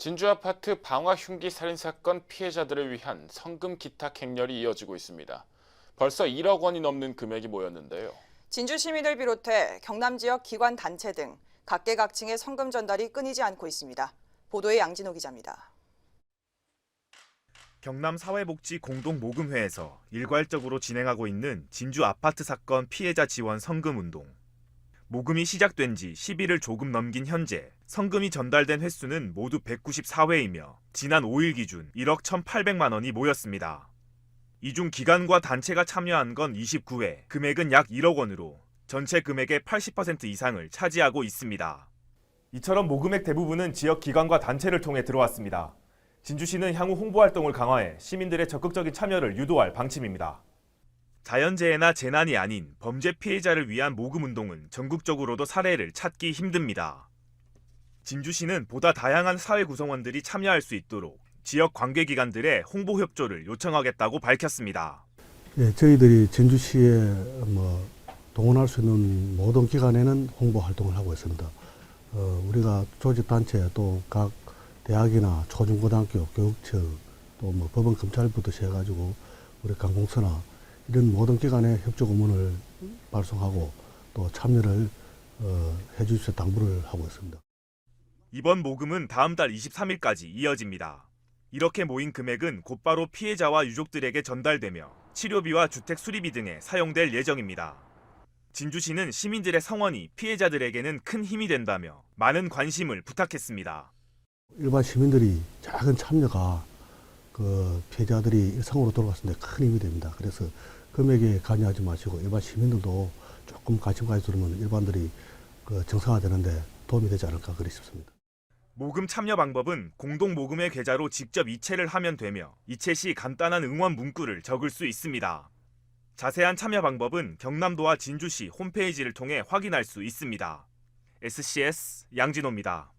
진주 아파트 방화 흉기 살인 사건 피해자들을 위한 성금 기탁 행렬이 이어지고 있습니다. 벌써 1억 원이 넘는 금액이 모였는데요. 진주 시민을 비롯해 경남 지역 기관 단체 등 각계각층의 성금 전달이 끊이지 않고 있습니다. 보도에 양진호 기자입니다. 경남 사회복지 공동 모금회에서 일괄적으로 진행하고 있는 진주 아파트 사건 피해자 지원 성금 운동. 모금이 시작된 지 10일을 조금 넘긴 현재 성금이 전달된 횟수는 모두 194회이며 지난 5일 기준 1억 1,800만 원이 모였습니다. 이 중 기관과 단체가 참여한 건 29회, 금액은 약 1억 원으로 전체 금액의 80% 이상을 차지하고 있습니다. 이처럼 모금액 대부분은 지역 기관과 단체를 통해 들어왔습니다. 진주시는 향후 홍보 활동을 강화해 시민들의 적극적인 참여를 유도할 방침입니다. 자연재해나 재난이 아닌 범죄 피해자를 위한 모금 운동은 전국적으로도 사례를 찾기 힘듭니다. 진주시는 보다 다양한 사회 구성원들이 참여할 수 있도록 지역 관계기관들의 홍보 협조를 요청하겠다고 밝혔습니다. 예, 저희들이 진주시에 뭐 동원할 수 있는 모든 기관에는 홍보 활동을 하고 있습니다. 어, 우리가 조직 단체 또 각 대학이나 초중고등학교 교육청 또 뭐 법원 검찰부터 해가지고 우리 관공서나 이런 모든 기관에 협조 공문을 발송하고 또 참여를 어, 해주셔서 당부를 하고 있습니다. 이번 모금은 다음 달 23일까지 이어집니다. 이렇게 모인 금액은 곧바로 피해자와 유족들에게 전달되며 치료비와 주택 수리비 등에 사용될 예정입니다. 진주시는 시민들의 성원이 피해자들에게는 큰 힘이 된다며 많은 관심을 부탁했습니다. 일반 시민들이 작은 참여가 그 피해자들이 일상으로 돌아갔을 때 큰 힘이 됩니다. 그래서 금액에 관여하지 마시고 일반 시민들도 조금 관심 가져주면 일반들이 그 정상화되는데 도움이 되지 않을까 그리 싶습니다. 모금 참여 방법은 공동 모금의 계좌로 직접 이체를 하면 되며 이체 시 간단한 응원 문구를 적을 수 있습니다. 자세한 참여 방법은 경남도와 진주시 홈페이지를 통해 확인할 수 있습니다. SCS 양진호입니다.